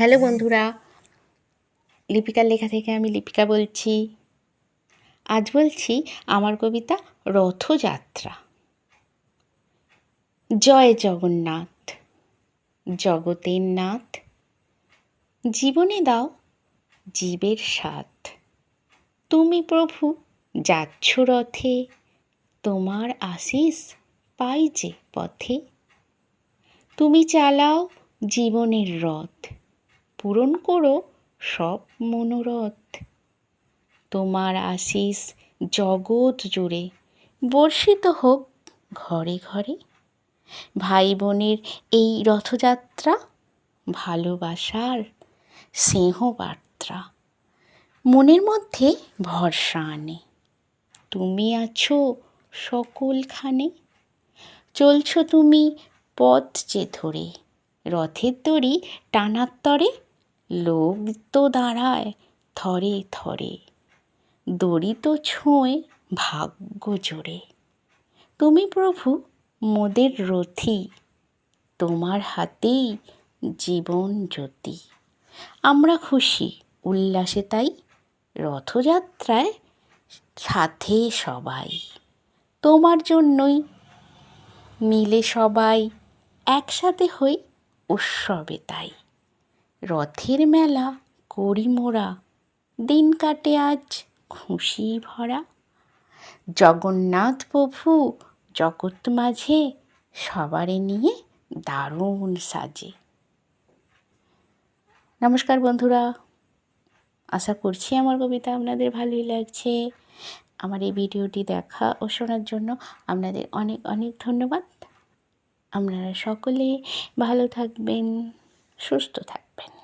Hello বন্ধুরা, লিপিকার লেখা থেকে আমি লিপিকা বলছি। আজ বলছি আমার কবিতা রথযাত্রা। জয় জগন্নাথ, জগতের নাথ, জীবনে দাও জীবের স্বাদ। তুমি প্রভু, যাচ্ছ রথে, তোমার আশিস পাই যে পথে। তুমি চালাও জীবনের রথ পূরণ করো সব মনোরথ। তোমার আশিস জগৎ জুড়ে, বর্ষিত হোক ঘরে ঘরে। ভাই বোনের এই রথযাত্রা ভালোবাসার স্নেহবার্তা, মনের মধ্যে ভরসা আনে। তুমি আছো সকলখানে, চলছো তুমি পথ যে ধরে, রথের দড়ি টানার তরে লোক তো দাঁড়ায় থরে থরে, দড়ি তো ছোঁয় ভাগ্য জোরে। তুমি প্রভু মোদের রথি, তোমার হাতেই জীবন জ্যোতি। আমরা খুশি, উল্লাসে তাই রথযাত্রায় সাথে সবাই। তোমার জন্যই মিলে সবাই একসাথে হই উৎসবে তাই। রথের মেলা করি মোরা দিন কাটে আজ খুশি ভরা। জগন্নাথ প্রভু জগৎ মাঝে সবারে নিয়ে দারুণ সাজে। নমস্কার বন্ধুরা, আশা করছি আমার কবিতা আপনাদের ভালোই লাগছে। আমার এই ভিডিওটি দেখা ও শোনার জন্য আপনাদের অনেক অনেক ধন্যবাদ। আপনারা সকলে ভালো থাকবেন। সুস্থ থাকবেন